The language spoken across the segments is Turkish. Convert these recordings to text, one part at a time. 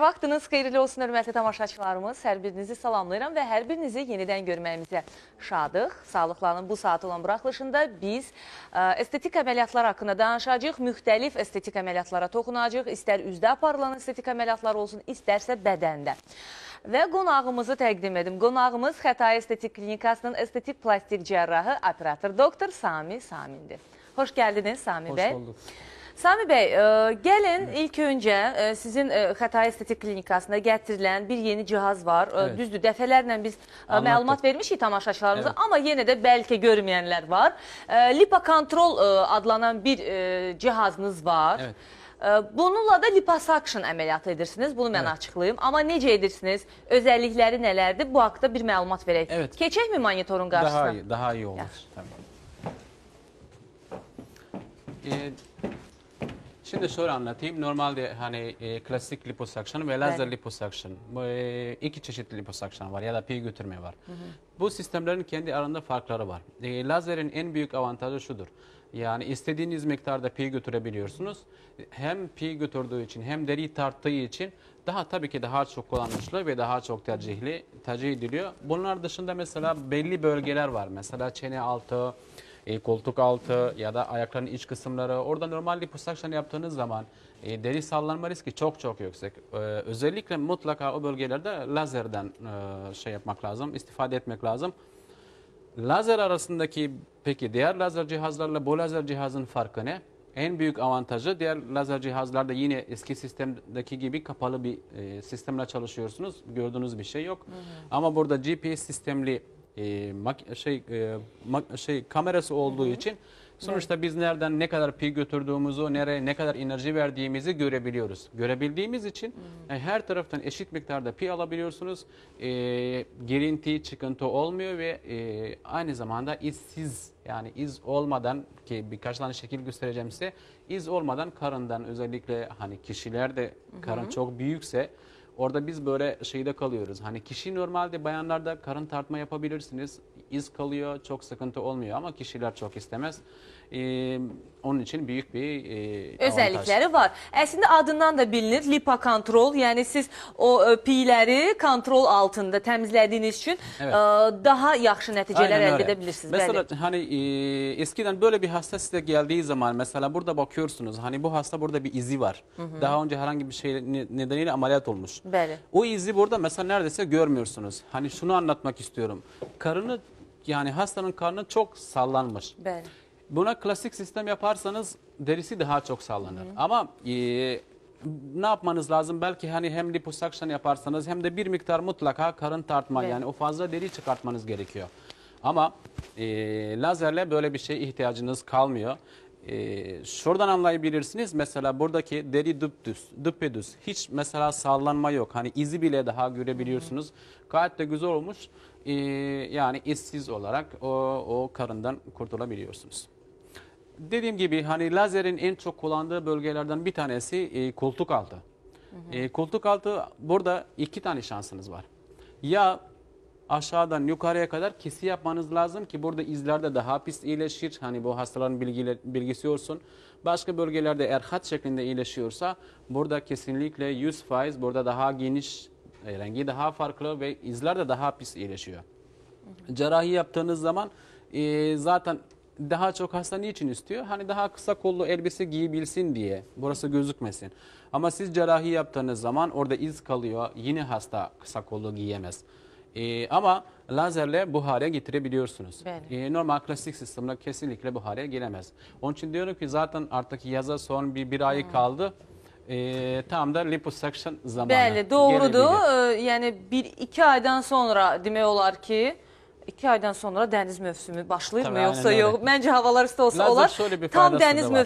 Hər vaxtınız xeyirli olsun, hörmətli tamaşaçılarımız. Hər birinizi salamlayıram və hər birinizi yenidən görməyimizə şadıq. Sağlıqlanın bu saat olan buraxılışında biz ə, estetik əməliyyatlar haqqında danışacağıq. Müxtəlif estetik əməliyyatlara toxunacağıq. İstər üzdə aparılan estetik əməliyyatlar olsun, istərsə bədəndə. Və qonağımızı təqdim edim. Qonağımız Xətai Estetik Klinikasının estetik plastik cərrahı, operator doktor Sami Samindir. Xoş gəldiniz Sami Hoş bəy. bulduk. Sami bəy, ə, gəlin ilk öncə ə, sizin ə, Xətai Estetik Klinikasında gətirilən bir yeni cihaz var. Ə, Evet. Düzdür, dəfələrlə biz ə, Anlattık. məlumat vermişik tamaşaçılarımıza, Evet. amma yenə də bəlkə görməyənlər var. Ə, Lipokontrol ə, adlanan bir ə, cihazınız var. Evet. Ə, Bununla da liposuction əməliyyatı edirsiniz. Bunu mən Evet. açıqlayım. Amma necə edirsiniz? Özəllikləri nələrdir? Bu haqqda bir məlumat verək. Evet. Keçəkmi monitorun qarşısına? Daha iyi, daha iyi olur. Yaxşı. Tamam. Ee, şimdi şöyle anlatayım. Normalde hani e, klasik liposuction ve lazer Evet. liposuction. Bu, e, iki çeşitli liposuction var ya da pi götürme var. Bu sistemlerin kendi arasında farkları var. E, lazerin en büyük avantajı şudur. Yani istediğiniz miktarda pi götürebiliyorsunuz. Hem pi götürdüğü için hem deri tarttığı için daha tabii ki daha çok kullanışlı ve daha çok tercihli tercih ediliyor. Bunlar dışında mesela belli bölgeler var. Mesela çene altı, e, koltuk altı ya da ayakların iç kısımları. Orada normal liposuction yaptığınız zaman e, deri sallanma riski çok çok yüksek. E, özellikle mutlaka o bölgelerde lazerden e, şey yapmak lazım, istifade etmek lazım. Lazer arasındaki peki diğer lazer cihazlarla bu lazer cihazın farkı ne? En büyük avantajı diğer lazer cihazlarda yine eski sistemdeki gibi kapalı bir e, sistemle çalışıyorsunuz. Gördüğünüz bir şey yok. Ama burada GPS sistemli e, mak- şey e, mak- şey kamerası olduğu için sonuçta biz nereden ne kadar pi götürdüğümüzü, nereye ne kadar enerji verdiğimizi görebiliyoruz. Görebildiğimiz için e, her taraftan eşit miktarda pi alabiliyorsunuz. E, girinti, çıkıntı olmuyor ve e, aynı zamanda izsiz yani iz olmadan ki birkaç tane şekil göstereceğim size iz olmadan karından özellikle hani kişilerde karın çok büyükse Orada biz böyle şeyde kalıyoruz. Hani kişi normalde bayanlarda karın tartma yapabilirsiniz. iz kalıyor, çok sıkıntı olmuyor ama kişiler çok istemez. Ee, onun için büyük bir e, avantaj. Özəllikləri var. Əslində adından da bilinir lipokontrol. Yəni siz o piyləri kontrol altında təmizlədiyiniz üçün Evet. ə, daha yaxşı nəticələr əldə edə bilirsiniz. Mesela Bəli. hani e, eskiden böyle bir hasta size geldiği zaman mesela burada bakıyorsunuz hani bu hasta burada bir izi var. Daha önce herhangi bir şey ne- nedeniyle ameliyat olmuş. Bəli. O izi burada mesela neredeyse görmüyorsunuz. Hani şunu anlatmak istiyorum. Karını yani hastanın karnı çok sallanmış. Bəli. Buna klasik sistem yaparsanız derisi daha çok sallanır. Ama e, ne yapmanız lazım? Belki hani hem liposuction yaparsanız hem de bir miktar mutlaka karın tartma Evet. yani o fazla deri çıkartmanız gerekiyor. Ama e, lazerle böyle bir şey ihtiyacınız kalmıyor. E, şuradan anlayabilirsiniz mesela buradaki deri düpdüz, düpedüz. Hiç mesela sallanma yok. Hani izi bile daha görebiliyorsunuz. Gayet de güzel olmuş. E, yani izsiz olarak o, o karından kurtulabiliyorsunuz. Dediğim gibi hani lazerin en çok kullandığı bölgelerden bir tanesi e, koltuk altı. E, koltuk altı burada iki tane şansınız var. Ya aşağıdan yukarıya kadar kesi yapmanız lazım ki burada izler de daha pis iyileşir. Hani bu hastaların bilgiler, bilgisi olsun. Başka bölgelerde eğer hat şeklinde iyileşiyorsa burada kesinlikle 100% burada daha geniş, e, rengi daha farklı ve izler de daha pis iyileşiyor. Cerrahi yaptığınız zaman e, zaten daha çok hasta niçin istiyor? Hani daha kısa kollu elbise giyebilsin diye. Burası gözükmesin. Ama siz cerrahi yaptığınız zaman orada iz kalıyor. Yine hasta kısa kollu giyemez. E, ama lazerle bu hale getirebiliyorsunuz. Bəli. E, normal klasik sistemle kesinlikle bu hale gelemez. Onun için diyorum ki zaten artık yaza son bir, bir ay kaldı. E, tam da liposuction zamanı. Bəli, doğrudur. Gelebilir. Ə, Yəni 1-2 aydan sonra demək olar ki, 2 aydan sonra dəniz mövsümü Tabii, yoxsa aynen yox? öyle. Məncə havalar isti olsa Lazer olar. şöyle bir Tam dəniz da var.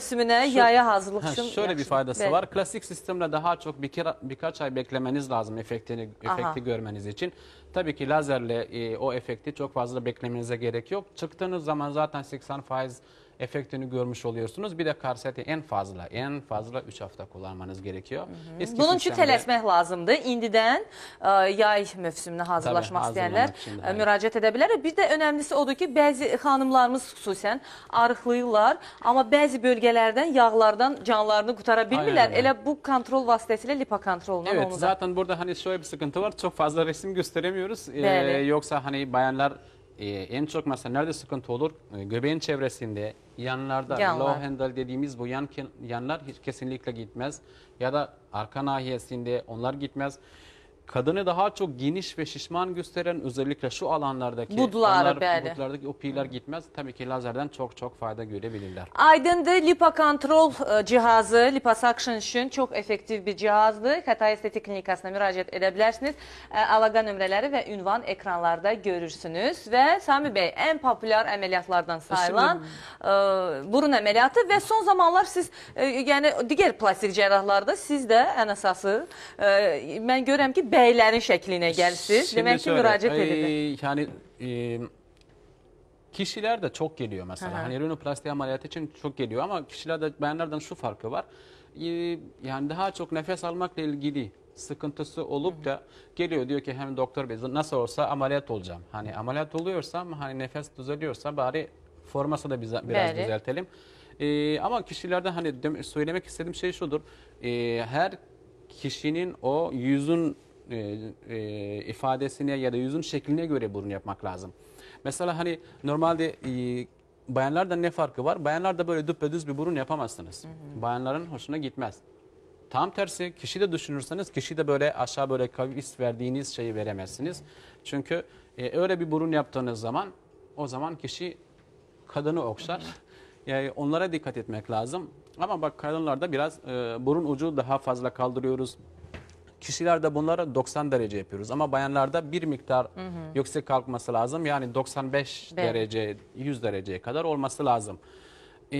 Şu- yaya hazırlıq Ha, üçün şöyle bir faydası Bəli. var. Klasik sistemle daha çok bir kere, birkaç ay beklemeniz lazım efektini, Aha. efekti görmeniz için. Tabii ki lazerle e, o efekti çok fazla beklemenize gerek yok. Çıktığınız zaman zaten 80 faiz efektini görmüş oluyorsunuz. Bir de karseti en fazla en fazla 3 hafta kullanmanız gerekiyor. Eski Bunun üçün sistemde- tələsmək lazımdır. İndidən ə, yay mövsümünə hazırlaşmaq Tabii, istəyənlər ə, evet. müraciət edə bilər. Bir də önəmlisi odur ki, bəzi xanımlarımız xüsusən arıqlayırlar, amma bəzi bölgələrdən yağlardan canlarını qutara bilmirlər. Aynen. Elə bu kontrol vasitəsilə lipokontrolla Evet onu da. zaten burada hani şöyle bir sıkıntı var. Çok fazla resim gösteremiyoruz. Ee, yoksa hani bayanlar e, en çok mesela nerede sıkıntı olur? E, göbeğin çevresinde, yanlarda, Yanlar. low handle dediğimiz bu yan yanlar hiç kesinlikle gitmez. Ya da arka nahiyesinde onlar gitmez. Kadını daha çok geniş ve şişman gösteren özellikle şu alanlardaki Budları, onlar, bəli. budlardaki o piler gitmez. Tabii ki lazerden çok çok fayda görebilirler. Aydındır, lipokontrol ə, cihazı, liposuction üçün çox effektiv bir cihazdır. Xətai Estetik Klinikasına müraciət edə bilərsiniz. Əlaqə nömrələri və ünvan ekranlarda görürsünüz. Və Sami bəy, ən populyar əməliyyatlardan sayılan ə, burun əməliyyatı və son zamanlar siz, yəni digər plastik cərrahlarda siz də ən əsası, mən görürəm ki, bəylərin şəklinə gəlsiniz. Şimdi Demək ki, şöyle, müraciət e. Yani e, kişiler de çok geliyor mesela. Aha. Hani rinoplasti ameliyatı için çok geliyor ama kişilerde bayanlardan şu farkı var. E, yani daha çok nefes almakla ilgili sıkıntısı olup da geliyor diyor ki hem doktor bey nasıl olsa ameliyat olacağım. Hani ameliyat oluyorsam hani nefes düzeliyorsa bari forması da bize, biraz Bəli. düzeltelim. E, ama kişilerde hani söylemek istediğim şey şudur. E, her kişinin o yüzün e, e, ifadesine ya da yüzün şekline göre burun yapmak lazım. Mesela hani normalde e, bayanlarda ne farkı var? Bayanlarda böyle düpedüz bir burun yapamazsınız. Bayanların hoşuna gitmez. Tam tersi kişi de düşünürseniz kişi de böyle aşağı böyle kavis verdiğiniz şeyi veremezsiniz. Çünkü e, öyle bir burun yaptığınız zaman o zaman kişi kadını okşar. Yani onlara dikkat etmek lazım. Ama bak kadınlarda biraz e, burun ucu daha fazla kaldırıyoruz. Kişilerde bunları 90 derece yapıyoruz ama bayanlarda bir miktar yüksek kalkması lazım. Yani 95 Evet. derece, 100 dereceye kadar olması lazım. E,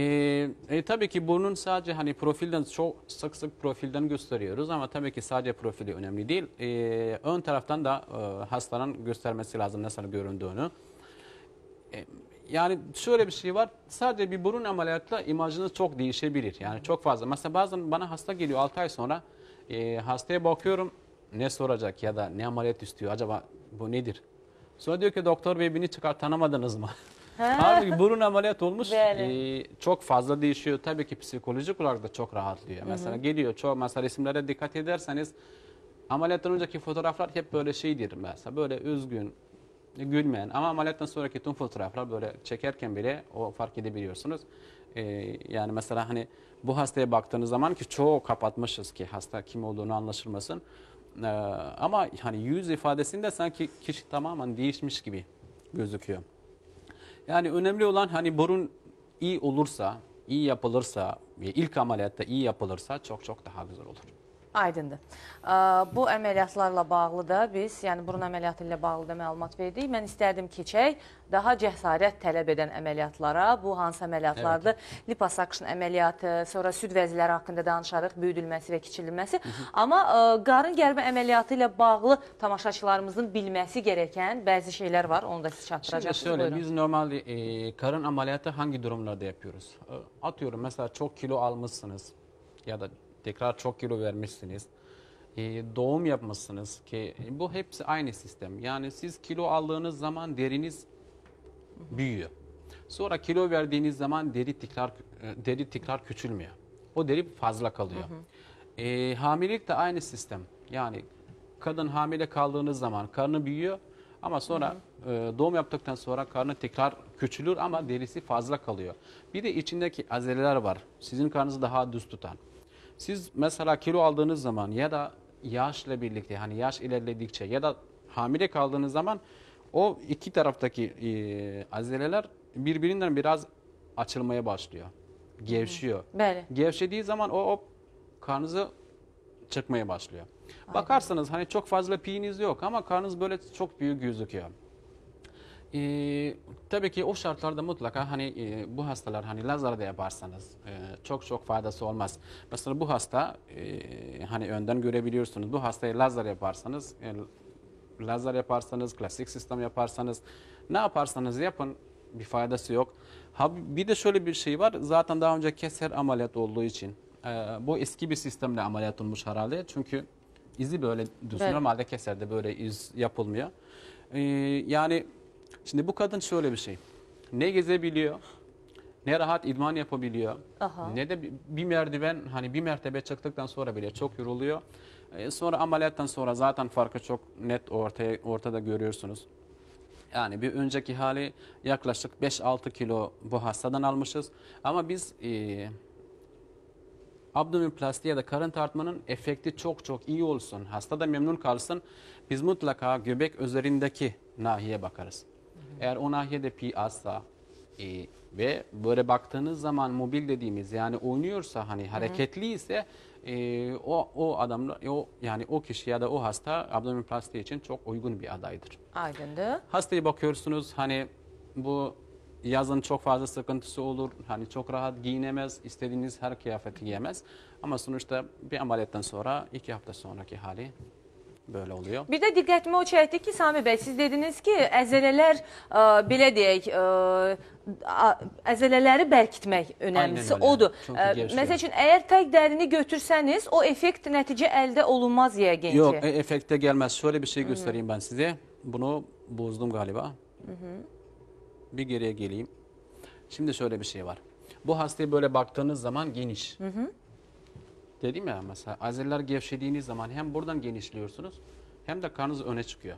e, tabii ki burnun sadece hani profilden çok sık sık profilden gösteriyoruz ama tabii ki sadece profili önemli değil. E, ön taraftan da e, hastanın göstermesi lazım nasıl göründüğünü. E, Yani şöyle bir şey var. Sadece bir burun ameliyatla imajınız çok değişebilir. Yani çok fazla. Mesela bazen bana hasta geliyor 6 ay sonra e, hastaya bakıyorum ne soracak ya da ne ameliyat istiyor acaba bu nedir? Sonra diyor ki doktor bey beni çıkar tanımadınız mı? Halbuki burun ameliyat olmuş e, çok fazla değişiyor. Tabii ki psikolojik olarak da çok rahatlıyor. Mesela geliyor çoğu mesela resimlere dikkat ederseniz ameliyattan önceki fotoğraflar hep böyle şeydir mesela böyle üzgün, gülmeyen ama ameliyattan sonraki tüm fotoğraflar böyle çekerken bile o fark edebiliyorsunuz. Ee, yani mesela hani bu hastaya baktığınız zaman ki çoğu kapatmışız ki hasta kim olduğunu anlaşılmasın. Ee, ama hani yüz ifadesinde sanki kişi tamamen değişmiş gibi gözüküyor. Yani önemli olan hani burun iyi olursa, iyi yapılırsa, ilk ameliyatta iyi yapılırsa çok çok daha güzel olur. Aydındır. Bu əməliyyatlarla bağlı da biz, yəni burun əməliyyatı ilə bağlı da məlumat verdik. Mən istərdim keçək daha cəsarət tələb edən əməliyyatlara. Bu hansı əməliyyatlardır? Liposuction əməliyyatı, sonra süd vəziləri haqqında danışarıq, büyüdülməsi və kiçilməsi. Amma ə, qarın gərmə əməliyyatı ilə bağlı tamaşaçılarımızın bilməsi gerəkən bəzi şeylər var. Onu da siz Şimdi çatdıracaksınız. şöyle Buyurun. biz normalde e, karın ameliyatı hangi durumlarda yapıyoruz? E, Atıyorum mesela çok kilo almışsınız ya da tekrar çok kilo vermişsiniz. E, doğum yapmışsınız ki bu hepsi aynı sistem. Yani siz kilo aldığınız zaman deriniz büyüyor. Sonra kilo verdiğiniz zaman deri tekrar e, deri tekrar küçülmüyor. O deri fazla kalıyor. E, hamilelik de aynı sistem. Yani kadın hamile kaldığınız zaman karnı büyüyor ama sonra e, doğum yaptıktan sonra karnı tekrar küçülür ama derisi fazla kalıyor. Bir de içindeki azeleler var. Sizin karnınızı daha düz tutan. Siz mesela kilo aldığınız zaman ya da yaşla birlikte hani yaş ilerledikçe ya da hamile kaldığınız zaman o iki taraftaki e, azeleler birbirinden biraz açılmaya başlıyor. Gevşiyor. Bəli. Gevşediği zaman o, o karnınızı çıkmaya başlıyor. Bakarsanız hani çok fazla piyiniz yok ama karnınız böyle çok büyük gözüküyor. Ee, tabii ki o şartlarda mutlaka hani e, bu hastalar hani lazer de yaparsanız e, çok çok faydası olmaz. Mesela bu hasta e, hani önden görebiliyorsunuz. Bu hastaya lazer yaparsanız e, lazer yaparsanız klasik sistem yaparsanız ne yaparsanız yapın bir faydası yok. Ha, bir de şöyle bir şey var. Zaten daha önce keser ameliyat olduğu için e, bu eski bir sistemle ameliyat olmuş herhalde. Çünkü izi böyle düz. Evet. Normalde keserde böyle iz yapılmıyor. E, yani şimdi bu kadın şöyle bir şey. Ne gezebiliyor, ne rahat idman yapabiliyor, Aha. ne de bir- merdiven hani bir mertebe çıktıktan sonra bile çok yoruluyor. E, sonra ameliyattan sonra zaten farkı çok net ortaya ortada görüyorsunuz. Yani bir önceki hali yaklaşık 5-6 kilo bu hastadan almışız. Ama biz e, abdominoplasti ya da karın tartmanın efekti çok çok iyi olsun. Hasta da memnun kalsın. Biz mutlaka göbek üzerindeki nahiye bakarız. Eğer o nahiyede pi azsa e, ve böyle baktığınız zaman mobil dediğimiz yani oynuyorsa hani hareketli ise e, o o adamla o yani o kişi ya da o hasta abdominoplasti için çok uygun bir adaydır. Aydındır. Hastaya bakıyorsunuz hani bu yazın çok fazla sıkıntısı olur. Hani çok rahat giyinemez, istediğiniz her kıyafeti giyemez. Ama sonuçta bir ameliyattan sonra iki hafta sonraki hali böyle oluyor. Bir də diqqətimi o çəkdi ki, Sami bəy, siz dediniz ki, əzələlər ə, belə deyək, ə, a- əzələləri bərkitmək önəmlisi odur. Ə, gevşiyor. Məsəl üçün, əgər tək dərini götürsəniz, o effekt nəticə əldə olunmaz yəqin ki. e, efekte gelmez. Şöyle bir şey göstereyim ben size. Bunu bozdum galiba. Bir geriye geleyim. Şimdi şöyle bir şey var. Bu hastaya böyle baktığınız zaman geniş. Dedim ya mesela azeller gevşediğiniz zaman hem buradan genişliyorsunuz hem de karnınız öne çıkıyor.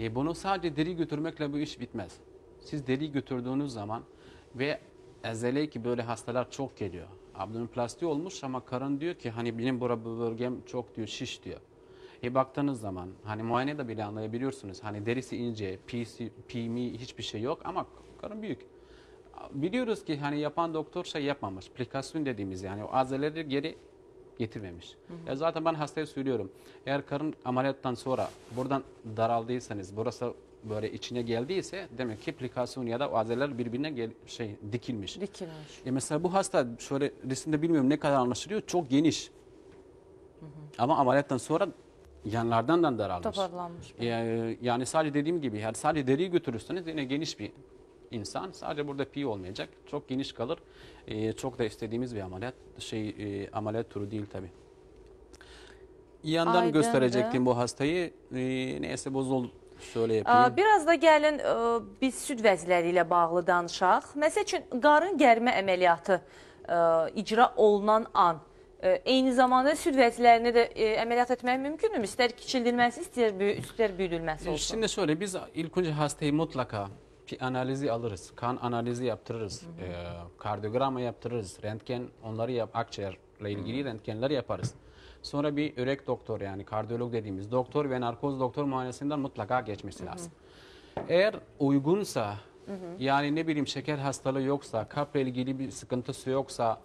E bunu sadece deri götürmekle bu iş bitmez. Siz deri götürdüğünüz zaman ve ezele ki böyle hastalar çok geliyor. Abdominoplasti olmuş ama karın diyor ki hani benim bura bu bölgem çok diyor şiş diyor. E baktığınız zaman hani muayenede bile anlayabiliyorsunuz. Hani derisi ince, pisi, pimi hiçbir şey yok ama karın büyük. Biliyoruz ki hani yapan doktor şey yapmamış. Plikasyon dediğimiz yani o azeleri geri getirmemiş. Ya zaten ben hastaya söylüyorum. Eğer karın ameliyattan sonra buradan daraldıysanız, burası böyle içine geldiyse demek ki plikasyon ya da o azeler birbirine gel, şey dikilmiş. Dikilmiş. E mesela bu hasta şöyle resimde bilmiyorum ne kadar anlaşılıyor. Çok geniş. Ama ameliyattan sonra yanlardan da daralmış. Toparlanmış. E, yani sadece dediğim gibi yani sadece deriyi götürürseniz yine geniş bir insan. Sadece burada pi olmayacak. Çok geniş kalır. E, çok da istediğimiz bir ameliyat. Şey e, ameliyat turu değil tabi. Yandan Aydındır. gösterecektim bu hastayı. E, neyse bozul şöyle yapayım. Biraz da gəlin ə, biz süd vəzləri ilə bağlı danışaq. Məsəl üçün qarın gərmə əməliyyatı ə, icra olunan an ə, eyni zamanda süd vəzlərini də ə, əməliyyat etmək mümkündür? İstər kiçildilməsi, istər, büyü, istər büyüdülməsi olsun. Şimdi şöyle biz ilk önce hastayı mutlaka bir analizi alırız. Kan analizi yaptırırız. E, kardiyograma yaptırırız. Röntgen onları yap akciğerle ilgili röntgenler yaparız. Sonra bir ürek doktor yani kardiyolog dediğimiz doktor ve narkoz doktor muayenesinden mutlaka geçmesi lazım. Eğer uygunsa yani ne bileyim şeker hastalığı yoksa, kalple ilgili bir sıkıntısı yoksa,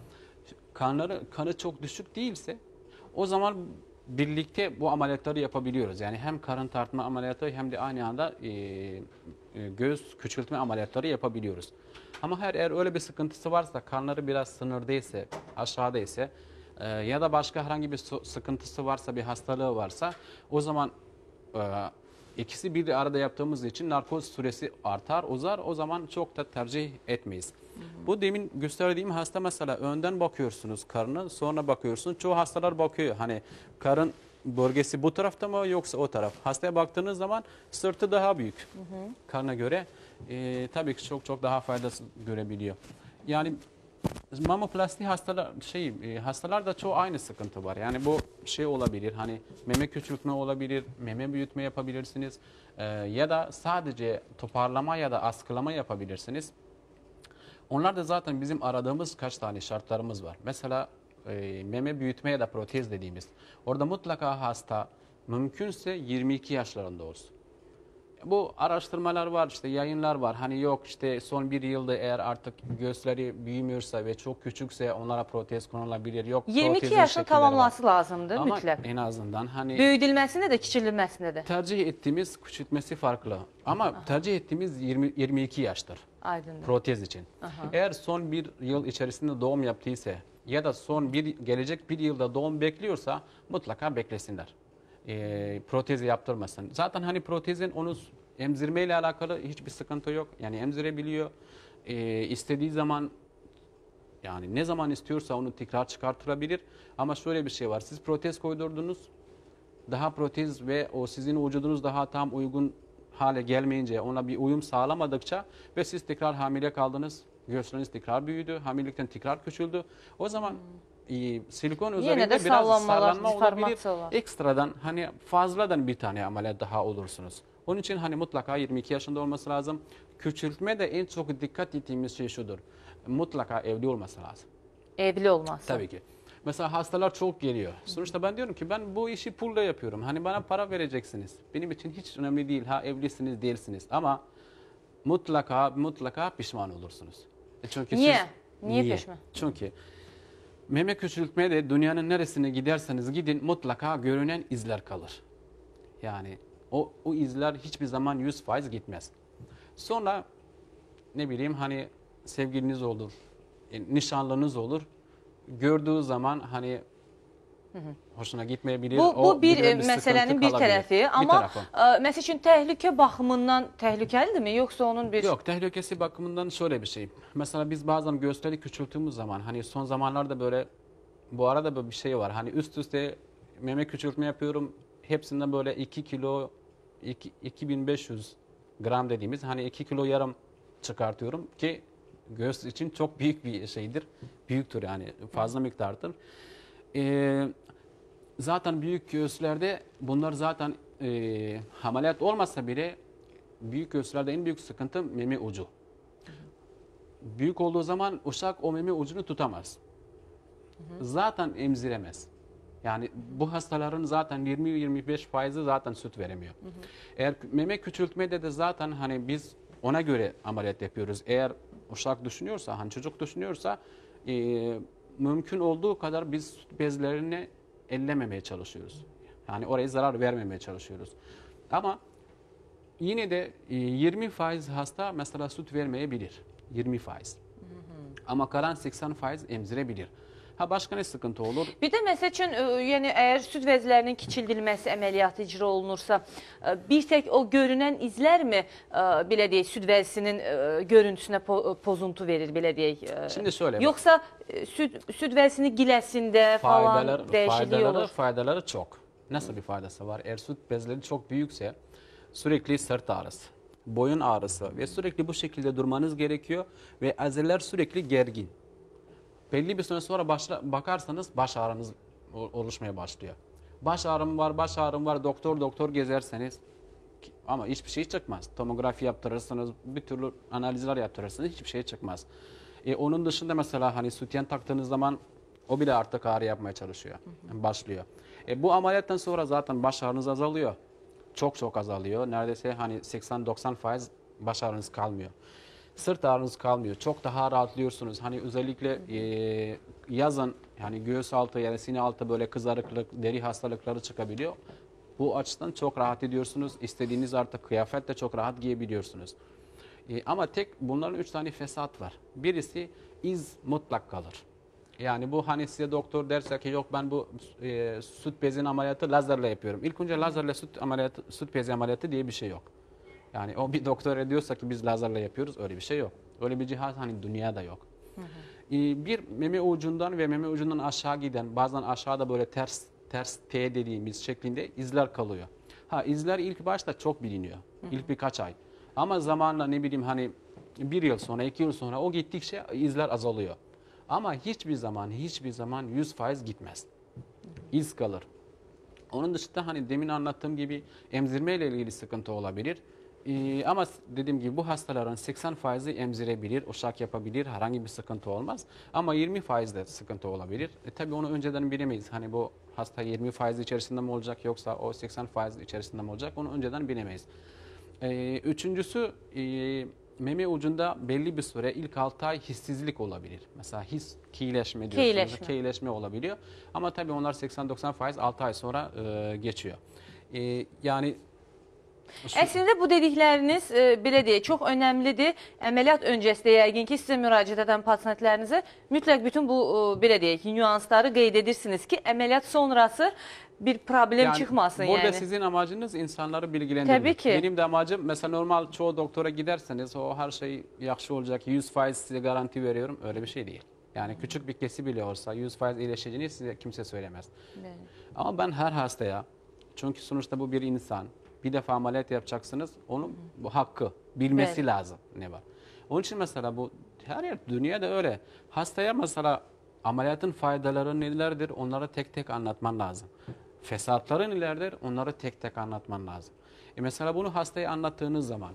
kanları kanı çok düşük değilse o zaman birlikte bu ameliyatları yapabiliyoruz. Yani hem karın tartma ameliyatı hem de aynı anda e, e, göğüs küçültme ameliyatları yapabiliyoruz. Ama her eğer öyle bir sıkıntısı varsa, kanları biraz sınırdaysa, aşağıdaysa e, ya da başka herhangi bir sıkıntısı varsa, bir hastalığı varsa o zaman e, ikisi bir arada yaptığımız için narkoz süresi artar, uzar. O zaman çok da tercih etmeyiz. Bu demin gösterdiğim hasta mesela önden bakıyorsunuz karnı, sonra bakıyorsunuz. Çoğu hastalar bakıyor hani karın bölgesi bu tarafta mı yoksa o taraf. Hastaya baktığınız zaman sırtı daha büyük karna göre. E, tabii ki çok çok daha faydası görebiliyor. Yani mamoplasti hastalar şey e, hastalarda çoğu aynı sıkıntı var. Yani bu şey olabilir. Hani meme küçültme olabilir, meme büyütme yapabilirsiniz e, ya da sadece toparlama ya da askılama yapabilirsiniz. Onlar da zaten bizim aradığımız kaç tane şartlarımız var. Mesela e, meme büyütme ya da protez dediğimiz. Orada mutlaka hasta mümkünse 22 yaşlarında olsun. Bu araştırmalar var işte yayınlar var. Hani yok işte son bir yılda eğer artık göğüsleri büyümüyorsa ve çok küçükse onlara protez konulabilir. Yok 22 protezin yaşını şekilleri var. tamamlaması lazımdır Ama mütləq. en azından hani Böyüdülməsində də, kiçildilməsində də. tercih ettiğimiz küçültmesi farklı. Ama tercih ettiğimiz 20, 22 yaştır Aydındır. protez için. Eğer son bir yıl içerisinde doğum yaptıysa ya da son bir gelecek bir yılda doğum bekliyorsa mutlaka beklesinler. Ee, protezi yaptırmasın. Zaten hani protezin onu Emzirme ile alakalı hiçbir sıkıntı yok. Yani emzirebiliyor. Ee, istediği zaman yani ne zaman istiyorsa onu tekrar çıkartılabilir. Ama şöyle bir şey var. Siz protez koydurdunuz. Daha protez ve o sizin vücudunuz daha tam uygun hale gelmeyince, ona bir uyum sağlamadıkça ve siz tekrar hamile kaldınız. Göğüsleriniz tekrar büyüdü. Hamilelikten tekrar küçüldü. O zaman e, silikon üzerinde de biraz sallanma olabilir. Ekstradan hani fazladan bir tane ameliyat daha olursunuz. Onun için hani mutlaka 22 yaşında olması lazım. Küçültme de en çok dikkat ettiğimiz şey şudur. Mutlaka evli olması lazım. Evli olmazsa. Tabii ki. Mesela hastalar çok geliyor. Sonuçta ben diyorum ki ben bu işi pulla yapıyorum. Hani bana para vereceksiniz. Benim için hiç önemli değil. Ha evlisiniz değilsiniz ama mutlaka mutlaka pişman olursunuz. E Çünkü Niye? siz- Niye pişman? Çünkü meme küçültme de dünyanın neresine giderseniz gidin mutlaka görünen izler kalır. Yani o, o izler hiçbir zaman 100 gitmez. Sonra ne bileyim hani sevgiliniz olur, e, nişanlınız olur. Gördüğü zaman hani hoşuna gitmeyebilir. Bu, o bu bir e, məsələnin sıkıntı bir kalabilir. tərəfi, Bir tarafı. məsəl üçün təhlükə baxımından təhlükəlidirmi, yoxsa onun bir Yok tehlikesi bakımından şöyle bir şey. Mesela biz bazen göğüsleri küçülttüğümüz zaman hani son zamanlarda böyle bu arada böyle bir şey var. Hani üst üste meme küçültme yapıyorum. Hepsinden böyle 2 kilo iki- 2500 gram dediğimiz hani 2 kilo yarım çıkartıyorum ki göğüs için çok büyük bir şeydir. Büyüktür yani fazla miktardır. Ee, zaten büyük göğüslerde bunlar zaten e, ameliyat olmasa bile büyük göğüslerde en büyük sıkıntı meme ucu. Büyük olduğu zaman uşak o meme ucunu tutamaz. Zaten emziremez. Yani bu hastaların zaten 20-25 faizi zaten süt veremiyor. Eğer meme küçültmede de zaten hani biz ona göre ameliyat yapıyoruz. Eğer uşak düşünüyorsa, hani çocuk düşünüyorsa e, mümkün olduğu kadar biz bezlerini ellememeye çalışıyoruz. Yani oraya zarar vermemeye çalışıyoruz. Ama yine de e, 20 faiz hasta mesela süt vermeyebilir. 20 faiz. Ama kalan 80 faiz emzirebilir. Ha başka ne sıkıntı olur? Bir də məsəl üçün, ə, yəni əgər süd vəzlərinin kiçildilməsi əməliyyatı icra olunursa, ə, bir tək o görünən izlərmi ə, belə deyək, süd vəzisinin görüntüsünə po pozuntu verir belə deyək? Şimdi bak. Yoxsa süd süd vəzisinin giləsində falan faydaları, dəyişiklik olur? faydaları çok. Nasıl bir faydası var? Eğer süt bezleri çok büyükse sürekli sırt ağrısı, boyun ağrısı ve sürekli bu şekilde durmanız gerekiyor ve azeler sürekli gergin. Belli bir süre sonra başla, bakarsanız baş ağrınız oluşmaya başlıyor. Baş ağrım var, baş ağrım var, doktor doktor gezerseniz ama hiçbir şey çıkmaz. Tomografi yaptırırsınız, bir türlü analizler yaptırırsınız, hiçbir şey çıkmaz. E, onun dışında mesela hani sütyen taktığınız zaman o bile artık ağrı yapmaya çalışıyor, başlıyor. E, bu ameliyattan sonra zaten baş ağrınız azalıyor. Çok çok azalıyor. Neredeyse hani 80-90 faiz baş ağrınız kalmıyor. Sırt ağrınız kalmıyor. Çok daha rahatlıyorsunuz. Hani özellikle e, yazın yani göğüs altı ya da sine altı böyle kızarıklık, deri hastalıkları çıkabiliyor. Bu açıdan çok rahat ediyorsunuz. İstediğiniz artık kıyafet de çok rahat giyebiliyorsunuz. E, ama tek bunların üç tane fesat var. Birisi iz mutlak kalır. Yani bu hani size doktor derse ki yok ben bu e, süt bezin ameliyatı lazerle yapıyorum. İlk önce lazerle süt ameliyatı, süt bezi ameliyatı diye bir şey yok. Yani o bir doktor ediyorsa ki biz lazerle yapıyoruz öyle bir şey yok. Öyle bir cihaz hani dünyada yok. E, bir meme ucundan ve meme ucundan aşağı giden bazen aşağıda böyle ters ters T dediğimiz şeklinde izler kalıyor. Ha izler ilk başta çok biliniyor. İlk birkaç ay. Ama zamanla ne bileyim hani bir yıl sonra iki yıl sonra o gittikçe izler azalıyor. Ama hiçbir zaman hiçbir zaman 100 faiz gitmez. İz kalır. Onun dışında hani demin anlattığım gibi emzirme ile ilgili sıkıntı olabilir. Ee, ama dediğim gibi bu hastaların 80 faizi emzirebilir, uşak yapabilir, herhangi bir sıkıntı olmaz. Ama 20 faizde sıkıntı olabilir. E, tabii onu önceden bilemeyiz. Hani bu hasta 20 faiz içerisinde mi olacak yoksa o 80 faiz içerisinde mi olacak onu önceden bilemeyiz. Ee, üçüncüsü e, meme ucunda belli bir süre ilk 6 ay hissizlik olabilir. Mesela his kiyileşme diyorsunuz. Kiyileşme. Kiyileşme olabiliyor. Ama tabii onlar 80-90 faiz 6 ay sonra e, geçiyor. E, yani Əslində bu dedikləriniz e, belə deyək, çox önəmlidir. Əməliyyat öncəsində yəqin ki, sizə müraciət edən pasientlərinizə mütləq bütün bu e, belə deyək, nüansları qeyd edirsiniz ki, əməliyyat sonrası bir problem Yani çıxmasın burada yəni. sizin amacınız insanları bilgilendirmek. Tabii ki. Benim de amacım mesela normal çoğu doktora giderseniz o her şey yaxşı olacak 100% size garanti veriyorum öyle bir şey değil. Yani küçük bir kesi bile olsa 100% iyileşeceğini size kimse söylemez. Bəli. Ama ben her hastaya çünkü sonuçta bu bir insan bir defa ameliyat yapacaksınız onun bu hakkı bilmesi Evet. lazım ne var. Onun için mesela bu her yer dünyada öyle. Hastaya mesela ameliyatın faydaları nelerdir onları tek tek anlatman lazım. Fesatları nelerdir onları tek tek anlatman lazım. E mesela bunu hastaya anlattığınız zaman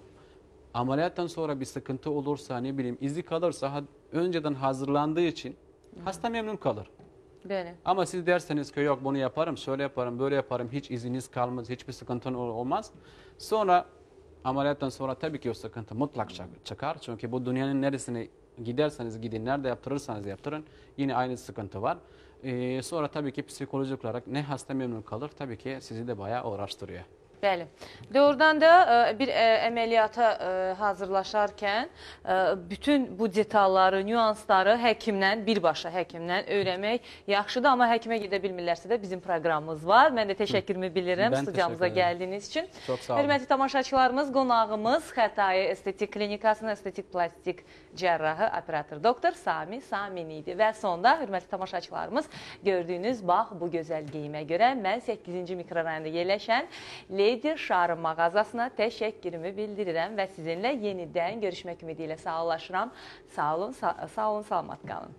ameliyattan sonra bir sıkıntı olursa ne bileyim izi kalırsa önceden hazırlandığı için hasta memnun kalır. Bəli. Ama siz derseniz ki yok bunu yaparım, şöyle yaparım, böyle yaparım, hiç iziniz kalmaz, hiçbir sıkıntın ol- olmaz. Sonra ameliyattan sonra tabii ki o sıkıntı mutlak çık- çıkar. Çünkü bu dünyanın neresine giderseniz gidin, nerede yaptırırsanız yaptırın yine aynı sıkıntı var. Ee, sonra tabii ki psikolojik olarak ne hasta memnun kalır tabii ki sizi de bayağı uğraştırıyor. Bəli. Doğrudan da e, bir e, əməliyyata e, hazırlaşarkən bütün bu detalları, nüansları həkimlə, birbaşa həkimlə öyrənmək yaxşıdır, amma həkimə gedə bilmirlərsə də bizim proqramımız var. Mən də təşəkkürümü bilirəm Mən studiyamıza gəldiyiniz üçün. Çox sağ olun. Hörmətli tamaşaçılarımız, qonağımız Xətai Estetik Klinikasının estetik plastik cərrahı operator doktor Sami Samin idi. Və sonda hörmətli tamaşaçılarımız gördüyünüz bax bu gözəl geyimə görə mən 8-ci mikrorayonda yerləşən Lady Şarı mağazasına təşəkkürümü bildirirəm və sizinlə yenidən görüşmək ümidi ilə sağollaşıram. Sağ olun, sağ, sağ olun, salamat qalın.